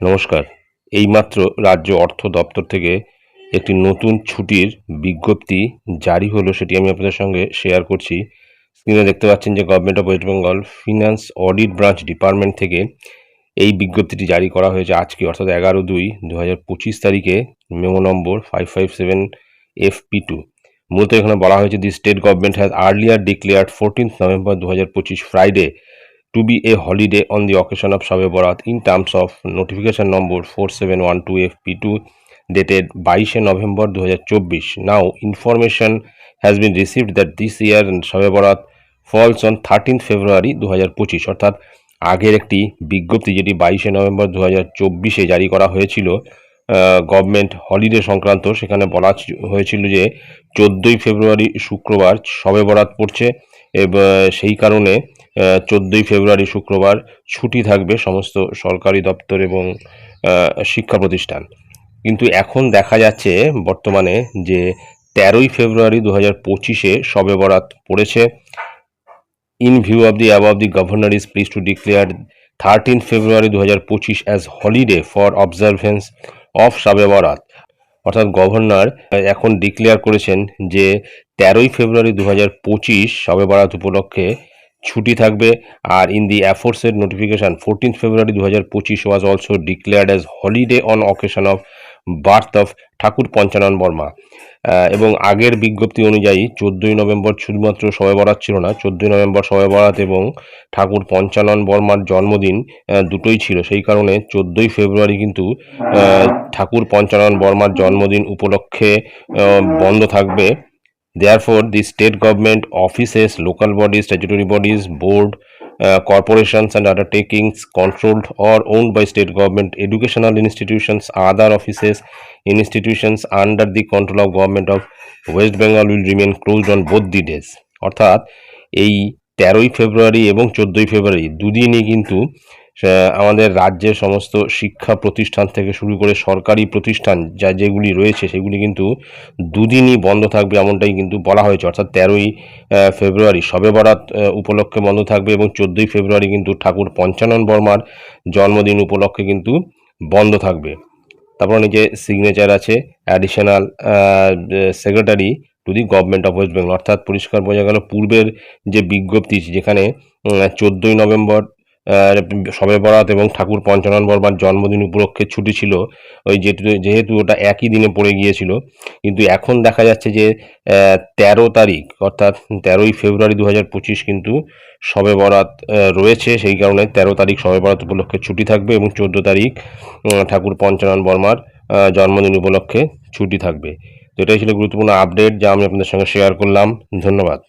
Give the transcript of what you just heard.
নমস্কার। এইমাত্র রাজ্য অর্থ দপ্তর থেকে একটি নতুন ছুটির বিজ্ঞপ্তি জারি হলো, সেটি আমি আপনাদের সঙ্গে শেয়ার করছি। স্ক্রিনে দেখতে পাচ্ছেন যে government of West Bengal finance audit branch department থেকে এই বিজ্ঞপ্তিটি জারি করা হয়েছে আজকে, অর্থাৎ এগারো দুই দু হাজার পঁচিশ তারিখে, memo number five five seven F P two মূলত এখানে বলা হয়েছে the state government has earlier declared fourteenth November দু হাজার পঁচিশ Friday to be a holiday on the occasion of Shabe Barat in terms of notification number 4712 FP2 dated 22 November 2024. Now, information has been received that this year Shabe Barat falls on 13th February 2025 অর্থাৎ আগের একটি বিজ্ঞপ্তি যেটি বাইশে November দু হাজার চব্বিশে জারি করা হয়েছিল গভর্নমেন্ট হলিডে সংক্রান্ত সেখানে বলা হয়েছিল যে চোদ্দোই ফেব্রুয়ারি শুক্রবার শবে বরাত পড়ছে এবং সেই কারণে চোদ্দোই ফেব্রুয়ারি শুক্রবার ছুটি থাকবে সমস্ত সরকারি দপ্তর এবং শিক্ষা প্রতিষ্ঠান। কিন্তু এখন দেখা যাচ্ছে বর্তমানে যে তেরোই ফেব্রুয়ারি দু হাজার পঁচিশে শবে বরাত পড়েছে। In view of the above the governor is pleased to declare thirteen February দু হাজার পঁচিশ as holiday for observance of Shabe Barat. অর্থাৎ গভর্নর এখন ডিক্লেয়ার করেছেন যে তেরোই ফেব্রুয়ারি দু হাজার পঁচিশ শবে বরাত উপলক্ষে ছুটি থাকবে। আর in the aforesaid notification fourteen February দু হাজার পঁচিশ was also declared as holiday on occasion of birth of Thakur Panchanan Barma. এবং আগের বিজ্ঞপ্তি অনুযায়ী চোদ্দোই নভেম্বর শুধুমাত্র শবে বরাত ছিল না, চোদ্দোই নভেম্বর শবে বরাত এবং ঠাকুর পঞ্চানন বর্মার জন্মদিন দুটোই ছিল। সেই কারণে চোদ্দোই ফেব্রুয়ারি কিন্তু ঠাকুর পঞ্চানন বর্মার জন্মদিন উপলক্ষে বন্ধ থাকবে। Therefore, the state government offices, local bodies, statutory bodies, board, uh, corporations and undertakings controlled or owned by state government, educational institutions, other offices, institutions under the control of government of West Bengal will remain closed on both the days. অর্থাৎ এই তেরোই ফেব্রুয়ারি এবং চোদ্দোই ফেব্রুয়ারি দুদিনই কিন্তু আমাদের রাজ্যের সমস্ত শিক্ষা প্রতিষ্ঠান থেকে শুরু করে সরকারি প্রতিষ্ঠান যা যেগুলি রয়েছে সেগুলি কিন্তু দুদিনই বন্ধ থাকবে এমনটাই কিন্তু বলা হয়েছে। অর্থাৎ তেরোই ফেব্রুয়ারি শবে বরাত উপলক্ষে বন্ধ থাকবে এবং চোদ্দোই ফেব্রুয়ারি কিন্তু ঠাকুর পঞ্চানন বর্মার জন্মদিন উপলক্ষে কিন্তু বন্ধ থাকবে। তারপর নিচে সিগনেচার আছে additional secretary to the government of West Bengal অর্থাৎ পরিষ্কার বোঝা গেল পূর্বের যে বিজ্ঞপ্তি যেখানে চোদ্দোই নভেম্বর শবে বরাত এবং ঠাকুর পঞ্চানন বর্মার জন্মদিন উপলক্ষে ছুটি ছিল। ওই যেহেতু যেহেতু ওটা একই দিনে পড়ে গিয়েছিল। কিন্তু এখন দেখা যাচ্ছে যে তেরো তারিখ, অর্থাৎ তেরোই ফেব্রুয়ারি দু হাজার পঁচিশ কিন্তু শবে বরাত রয়েছে। সেই কারণে তেরো তারিখ শবে বরাত উপলক্ষে ছুটি থাকবে এবং চোদ্দ তারিখ ঠাকুর পঞ্চানন বর্মার জন্মদিন উপলক্ষে ছুটি থাকবে। তো এটাই ছিল গুরুত্বপূর্ণ আপডেট যা আমি আপনাদের সঙ্গে শেয়ার করলাম। ধন্যবাদ।